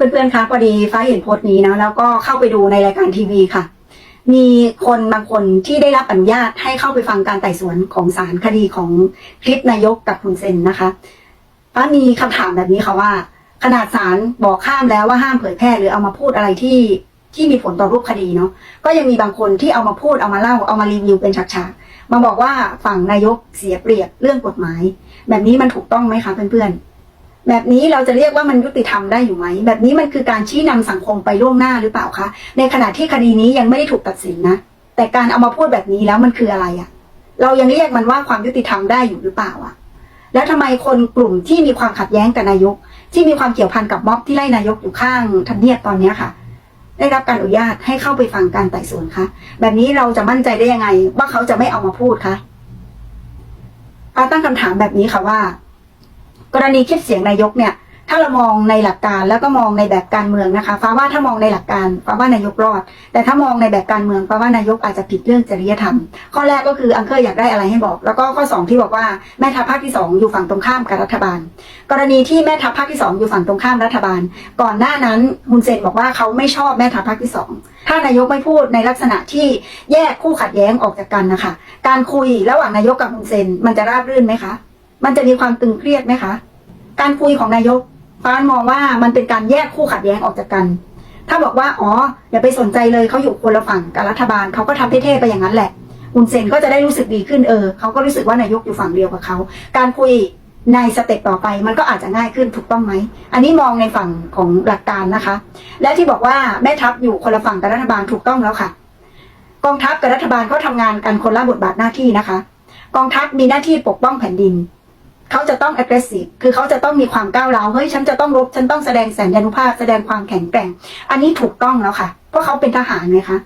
เพื่อนๆคะพอดีฟ้าเห็นโพสต์นี้นะแล้วก็เข้าไปดูในรายการทีวีค่ะ มีคนบางคนที่ได้รับอนุญาตให้เข้าไปฟังการไต่สวนของศาลคดีของคลิปนายกกับคุณเซนนะคะฟ้ามีคำถามแบบนี้ค่ะว่า ขนาดศาลบอกห้ามแล้วว่าห้ามเผยแพร่หรือเอามาพูดอะไรที่ที่มีผลต่อรูปคดีเนาะก็ยังมีบางคนที่เอามาพูดเอามาเล่าเอามารีวิวเป็นฉากๆมาบอกว่าฝั่งนายกเสียเปรียบเรื่องกฎหมาย แบบนี้มันถูกต้องไหมคะเพื่อนๆ แบบนี้เราจะเรียกว่ามันยุติธรรมได้อยู่ไหม แบบนี้มันคือการชี้นำสังคมไปล่วงหน้าหรือเปล่าคะ ในขณะที่คดีนี้ยังไม่ได้ถูกตัดสินนะ แต่การเอามาพูดแบบนี้แล้วมันคืออะไรอะเรายังเรียกมันว่าความยุติธรรมได้อยู่หรือเปล่าอะแล้วทำไมคนกลุ่มที่มีความขัดแย้งกับนายก ที่มีความเกี่ยวพันกับม็อบที่ไล่นายกอยู่ข้างทำเนียบตอนนี้ค่ะ ได้รับการอนุญาตให้เข้าไปฟังการไต่สวนคะ แบบนี้เราจะมั่นใจได้ยังไง ว่าเขาจะไม่เอามาพูดคะอาตั้งคำถามแบบนี้ค่ะว่า กรณีคลิปเสียงนายกเนี่ย ถ้าเรามองในหลักการแล้วก็มองในแบบการเมืองนะคะฟ้าว่าถ้ามองในหลักการฟ้าว่านายกรอด แต่ถ้ามองในแบบการเมืองฟ้าว่านายกอาจจะผิดเรื่องจริยธรรม ข้อแรกก็คืออังเคอร์อยากได้อะไรให้บอก แล้วก็ข้อสองที่บอกว่าแม่ทัพภาคที่สองอยู่ฝั่งตรงข้ามกับรัฐบาล กรณีที่แม่ทัพภาคที่สองอยู่ฝั่งตรงข้ามรัฐบาล ก่อนหน้านั้นฮุนเซนบอกว่าเขาไม่ชอบแม่ทัพภาคที่สองถ้านายกไม่พูดในลักษณะที่แยกคู่ขัดแย้งออกจากกันนะคะการคุยระหว่างนายกกับฮุนเซนมันจะราบรื่นไหมคะ มันจะมีความตึงเครียดไหมคะ การคุยของนายกฟ้านมองว่ามันเป็นการแยกคู่ขัดแย้งออกจากกัน ถ้าบอกว่าอ๋ออย่าไปสนใจเลยเขาอยู่คนละฝั่งกับรัฐบาลเขาก็ทำเท่ๆไปอย่างนั้นแหละฮุนเซนก็จะได้รู้สึกดีขึ้นเออเขาก็รู้สึกว่านายกอยู่ฝั่งเดียวกับเขาการคุยในสเต็ปต่อไปมันก็อาจจะง่ายขึ้นถูกต้องไหม อันนี้มองในฝั่งของหลักการนะคะ และที่บอกว่าแม่ทัพอยู่คนละฝั่งกับรัฐบาลถูกต้องแล้วค่ะ กองทัพกับรัฐบาลเขาทำงานกันคนละบทบาทหน้าที่นะคะ กองทัพมีหน้าที่ปกป้องแผ่นดิน เขาจะต้อง aggressive คือเขาจะต้องมีความก้าวร้าว เฮ้ย ฉันจะต้องรบ ฉันต้องแสดงแสนยานุภาพ แสดงความแข็งแกร่ง อันนี้ถูกต้องแล้วค่ะ เพราะเขาเป็นทหารไงคะ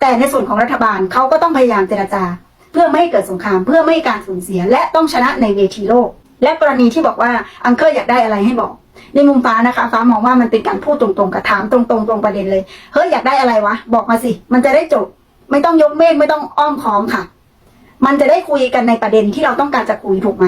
แต่ในส่วนของรัฐบาลเขาก็ต้องพยายามเจรจา เพื่อไม่ให้เกิดสงคราม เพื่อไม่ให้การสูญเสีย และต้องชนะในเวทีโลก และกรณีที่บอกว่าอังเคิลอยากได้อะไรให้บอก ในมุมฟ้านะคะ ฟ้ามองว่ามันเป็นการพูดตรงๆกับถามตรงๆ ตรงประเด็นเลย เฮ้ย อยากได้อะไรวะ บอกมาสิ มันจะได้จบ ไม่ต้องยกเมฆไม่ต้องอ้อมค้อมค่ะ มันจะได้คุยกันในประเด็นที่เราต้องการจะคุยถูกไหม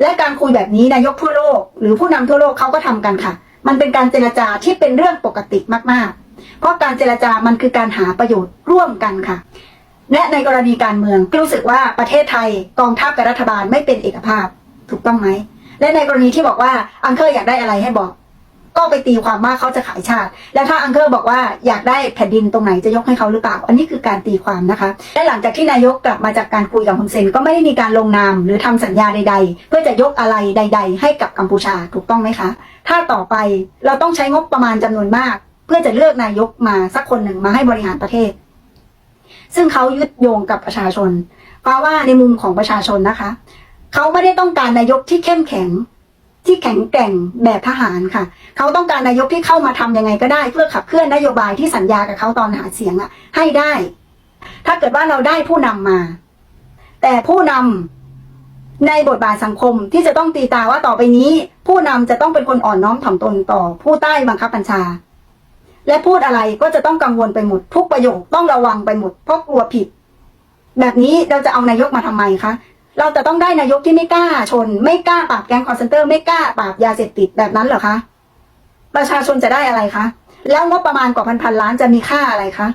และการคุยแบบนี้นายกทั่วโลก หรือผู้นำทั่วโลกเขาก็ทำกันค่ะ มันเป็นการเจรจาที่เป็นเรื่องปกติมากๆ เพราะการเจรจามันคือการหาประโยชน์ร่วมกันค่ะ และในกรณีการเมืองรู้สึกว่าประเทศไทยกองทัพกับรัฐบาลไม่เป็นเอกภาพ ถูกต้องไหม และในกรณีที่บอกว่าอังเคอร์อยากได้อะไรให้บอก ก็ไปตีความว่าเขาจะขายชาติ แล้วถ้าอังเคอร์บอกว่าอยากได้แผ่นดินตรงไหนจะยกให้เขาหรือเปล่า อันนี้คือการตีความนะคะ และหลังจากที่นายกกลับมาจากการคุยกับฮุนเซนก็ไม่ได้มีการลงนามหรือทำสัญญาใด ๆ เพื่อจะยกอะไรใด ๆ ให้กับกัมพูชาถูกต้องไหมคะ ถ้าต่อไปเราต้องใช้งบประมาณจำนวนมาก เพื่อจะเลือกนายกมาสักคนหนึ่งมาให้บริหารประเทศ ซึ่งเขายึดโยงกับประชาชน เพราะว่าในมุมของประชาชนนะคะ เขาไม่ได้ต้องการนายกที่เข้มแข็ง ที่แข็งแกร่งแบบทหารค่ะ เขาต้องการนายกที่เข้ามาทำยังไงก็ได้ เพื่อขับเคลื่อนนโยบายที่สัญญากับเขาตอนหาเสียงอะให้ได้ ถ้าเกิดว่าเราได้ผู้นำมา แต่ผู้นำในบทบาทสังคมที่จะต้องตีตาว่าต่อไปนี้ ผู้นำจะต้องเป็นคนอ่อนน้อมถ่อมตนต่อผู้ใต้บังคับบัญชา และพูดอะไรก็จะต้องกังวลไปหมด ทุกประโยคต้องระวังไปหมดเพราะกลัวผิด แบบนี้เราจะเอานายกมาทำไมคะ เราจะต้องได้นายกที่ไม่กล้าชน ไม่กล้าปราบแก๊งคอร์เซนเตอร์ไม่กล้าปราบยาเสพติดแบบนั้นเหรอคะประชาชนจะได้อะไรคะแล้วงบประมาณกว่าพันพันล้านจะมีค่าอะไรคะ